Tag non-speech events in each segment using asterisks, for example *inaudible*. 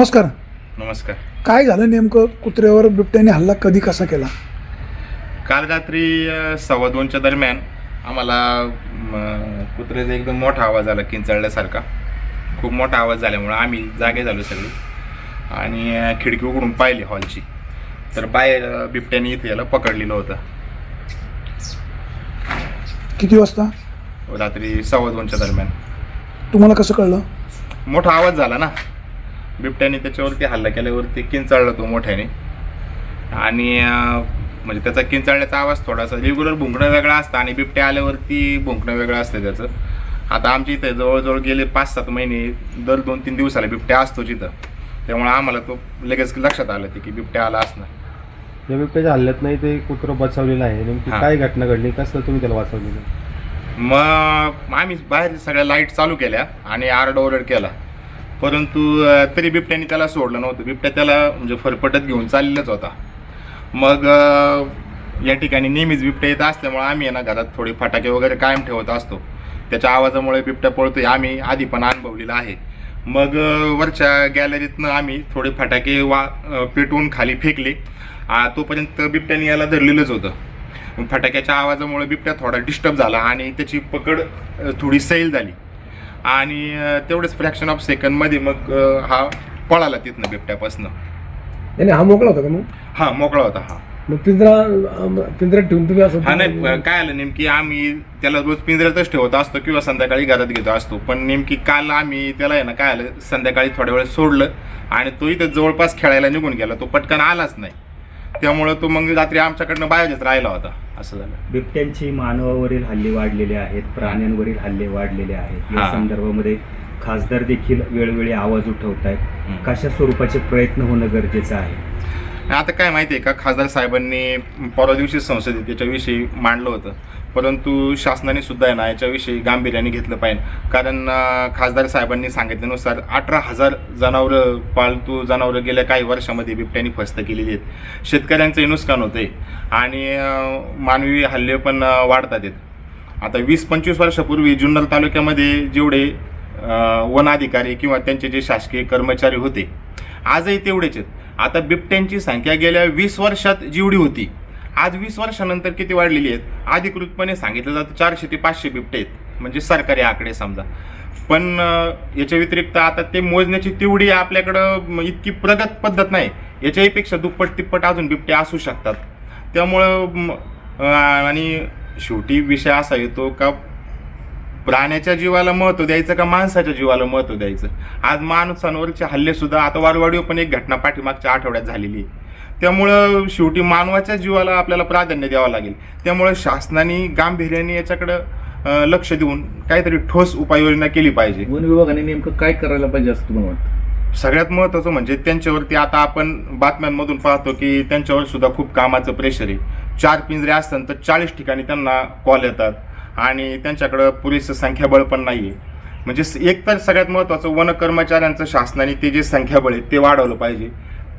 नमस्कार. नमस्कार. काय झालं नेमकं? कुत्र्यावर बिबट्याने हल्ला कधी कसा केला? काल रात्री सव्वा दोनच्या दरम्यान आम्हाला कुत्र्याचा एकदम मोठा आवाज आला किंचाळल्यासारखा. खूप मोठा आवाज झाल्यामुळं आम्ही जागे झालो सगळे. आणि खिडकी उघडून पाहिली हॉलची. तर बाहेर बिबट्याने इथे याला पकडलेलं होतं. किती वाजता? रात्री सव्वा दोनच्या दरम्यान. तुम्हाला कसं कळलं? मोठा आवाज झाला ना. बिबट्याने त्याच्यावरती हल्ला केल्यावरती किंचाळला तो मोठ्याने. आणि म्हणजे त्याचा किंचाळण्याचा आवाज थोडासा रेग्युलर भुंकणं वेगळा असतं आणि बिबट्या आल्यावरती भुंकणं वेगळं असतं त्याचं. आता आमच्या इथे जवळजवळ गेले पाच सात महिने दर दोन तीन दिवसाला बिबट्या असतो तिथं त्यामुळे आम्हाला तो लगेच लक्षात आलं ते की बिबट्या आला असणार. या बिबट्याच्या हल्ल्यात नाही ते कुत्रं बचावलेलं आहे. नेमकी हा. काय घटना घडली? कसं तुम्ही त्याला वाचवलेलं? मग आम्ही बाहेर सगळ्या लाइट चालू केल्या आणि आरडाओरड केला. परंतु तरी बिबट्याने त्याला सोडलं नव्हतं. बिबट्या त्याला म्हणजे फरफटत घेऊन चाललेलाच होता. मग या ठिकाणी नेहमीच बिबट्या येत असल्यामुळे आम्ही आहे ना घरात थोडे फटाके वगैरे कायम ठेवत असतो. त्याच्या आवाजामुळे बिबट्या पळतोय. आम्ही आधी पण अनुभवलेला आहे. मग वरच्या गॅलरीतनं आम्ही थोडे फटाके वा पेटवून खाली फेकले. आ, तोपर्यंत बिबट्याने याला धरलेलंच होतं. फटाक्याच्या आवाजामुळे बिबट्या थोडा डिस्टर्ब झाला आणि त्याची पकड थोडी सैल झाली. आणि तेवढंच फ्रॅक्शन ऑफ सेकंडमध्ये मग अ, हा पळाला तिथनं बिबट्यापासनं. नाही हा मोकळा होता का मग? हा मोकळा होता हा. मग पिंजरा पिंजऱ्यात ठेवून तुम्ही असं हा नाही काय आलं नेमकी आम्ही त्याला रोज पिंजऱ्यातच ठेवत असतो किंवा संध्याकाळी घरात घेतो असतो. पण नेमकी काल आम्ही त्याला आहे ना काय आलं संध्याकाळी थोड्या वेळ सोडलं आणि तो इथं जवळपास खेळायला निघून गेला. तो पटकन आलाच नाही. त्यामुळं तो मग रात्री आमच्याकडनं बाहेरच राहिला होता. असं झालं. बिबट्यांची मानवावरील हल्ले वाढलेले आहेत प्राण्यांवरील हल्ले वाढलेले आहेत. या हा. संदर्भामध्ये खासदार देखील वेळोवेळी आवाज उठवत आहेत. कशा स्वरूपाचे प्रयत्न होणं गरजेचं आहे? आता काय माहिती आहे का? खासदार साहेबांनी परवा दिवशी संसदेत याच्याविषयी मांडलं होतं. परंतु शासनाने सुद्धा आहे ना याच्याविषयी गांभीर्याने घेतलं पाहिजे. कारण खासदार साहेबांनी सांगितल्यानुसार अठरा हजार जनावरं पाळतू जनावरं गेल्या काही वर्षामध्ये बिबट्याने फस्त केलेली आहेत. शेतकऱ्यांचंही नुकसान होतंय. आणि मानवी हल्ले पण वाढतात आहेत. आता वीस पंचवीस वर्षापूर्वी जुन्नर तालुक्यामध्ये जेवढे वन अधिकारी किंवा त्यांचे जे शासकीय कर्मचारी होते आजही तेवढेच आहेत. आता बिबट्यांची संख्या गेल्या वीस वर्षात जेवढी होती आज वीस वर्षानंतर किती वाढलेली आहेत? अधिकृतपणे सांगितलं जातं चारशे ते पाचशे बिबटे आहेत. म्हणजे सरकारी आकडे समजा. पण याच्या व्यतिरिक्त आता ते मोजण्याची तेवढी आपल्याकडं इतकी प्रगत पद्धत नाही. याच्याहीपेक्षा दुप्पट तिप्पट अजून बिबटे असू शकतात. त्यामुळं आणि शेवटी विषय असा येतो का प्राण्याच्या जीवाला महत्त्व द्यायचं का माणसाच्या जीवाला महत्त्व द्यायचं? आज माणसांवरचे हल्लेसुद्धा आता वारवाडीवर पण एक घटना पाठीमागच्या आठवड्यात झालेली आहे. त्यामुळं शेवटी मानवाच्या जीवाला आपल्याला प्राधान्य द्यावं लागेल. त्यामुळं शासनाने गांभीर्याने याच्याकडं लक्ष देऊन काहीतरी ठोस उपाययोजना केली पाहिजे. वन विभागाने नेमकं काय करायला पाहिजे असं तुम्हाला वाटतं? सगळ्यात महत्त्वाचं म्हणजे त्यांच्यावरती आता आपण बातम्यांमधून पाहतो की त्यांच्यावर सुद्धा खूप कामाचं प्रेशर आहे. चार पिंजरे असतात तर चाळीस ठिकाणी त्यांना कॉल येतात आणि त्यांच्याकडं पुरेसं संख्याबळ पण नाही आहे म्हणजे स- एक तर सगळ्यात महत्त्वाचं वन कर्मचाऱ्यांचं शासनाने ते जे संख्याबळ आहे ते वाढवलं पाहिजे.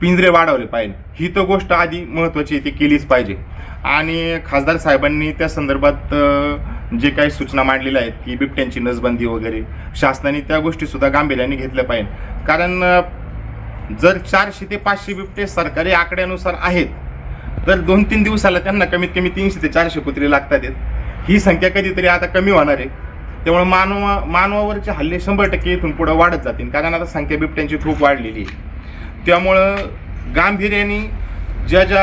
पिंजरे वाढवले पाहिजे. ही तर गोष्ट आधी महत्त्वाची आहे ती केलीच पाहिजे. आणि खासदार साहेबांनी त्या संदर्भात जे काही सूचना मांडलेल्या आहेत की बिबट्यांची नसबंदी वगैरे शासनाने त्या गोष्टीसुद्धा गांभीर्याने घेतल्या पाहिजे कारण जर चारशे ते पाचशे बिबटे सरकारी आकड्यानुसार आहेत तर दोन तीन दिवसाला त्यांना कमीत कमी तीनशे ते चारशे कुत्रे लागतात ही संख्या कधीतरी आता कमी होणार आहे. त्यामुळे मानवा मानवावरचे हल्ले शंभर टक्के इथून पुढे वाढत जातील. कारण आता संख्या बिबट्यांची खूप वाढलेली आहे. त्यामुळं गांभीर्याने ज्या ज्या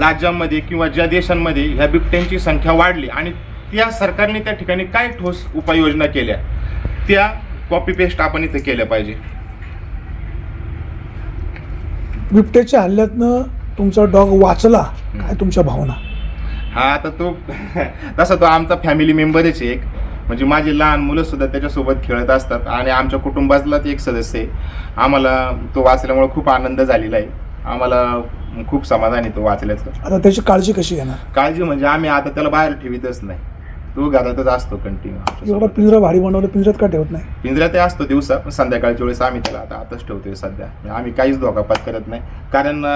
राज्यांमध्ये किंवा ज्या देशांमध्ये ह्या बिबट्यांची संख्या वाढली आणि त्या सरकारने त्या ठिकाणी काय ठोस उपाययोजना केल्या त्या कॉपी पेस्ट आपण इथे केल्या पाहिजे. बिबट्याच्या हल्ल्यातनं तुमचा डॉग वाचला काय तुमच्या भावना? हा आता तो *laughs* तसा तो आमचा फॅमिली मेंबरच आहे एक. म्हणजे माझी लहान मुलं सुद्धा त्याच्यासोबत खेळत असतात आणि आमच्या कुटुंबातलाच एक सदस्य आहे. आम्हाला तो वाचल्यामुळे खूप आनंद झालेला आहे. आम्हाला खूप समाधान आहे तो वाचल्याचं. आता त्याची काळजी कशी घेणार? काळजी म्हणजे आम्ही आता त्याला बाहेर ठेवीतच नाही. तो घरातच असतो एवढा कंटिन्यू पिंजरा भारी बनवलं पिंजऱ्यात का ठेवत नाही? पिंजऱ्यात असतो दिवसा पण संध्याकाळच्या वेळेस आम्ही त्याला आता आताच ठेवतोय सध्या. आम्ही काहीच धोकापात करत नाही. कारण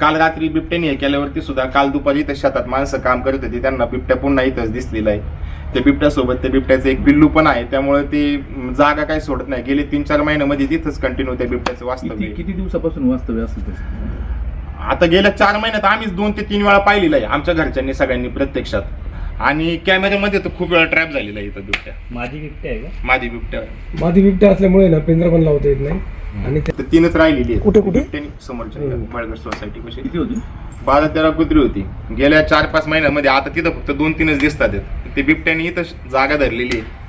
काल रात्री बिबट्याने हे केल्यावरती सुद्धा काल दुपारी इथं शेतात माणसं काम करत होती त्यांना बिबट्या पुन्हा इथंच दिसलेला आहे. त्या बिबट्यासोबत त्या बिबट्याचं एक पिल्लू पण आहे. त्यामुळे ते जागा काही सोडत नाही. गेले तीन चार महिन्यामध्ये तिथंच कंटिन्यू त्या बिबट्याचं वास्तव्य किती आहे. किती दिवसापासून वास्तव्य असतं त्याचं आता गेल्या चार महिन्यात आम्हीच दोन ते तीन वेळा पाहिलेलं आहे आमच्या घरच्यांनी सगळ्यांनी प्रत्यक्षात. आणि कॅमेऱ्यामध्ये तर खूप वेळा ट्रॅप झालेला आहे इथं बिबट्या. माझी बिबटे आहे का? माझी बिबट्या. मादी बिबट्या असल्यामुळे ना पिंजरा पण लावता येत नाही. आणि ते- तर तीनच राहिलेली आहे कुठे- कुठे? बिबट्यानी समोरच्या हम्म. सोसायटी कशी किती होती? बारा तेरा कुत्री होती. गेल्या चार पाच महिन्यामध्ये आता तिथं फक्त दोन तीनच दिसतात आहेत. ते बिबट्यानी इथं जागा धरलेली आहे.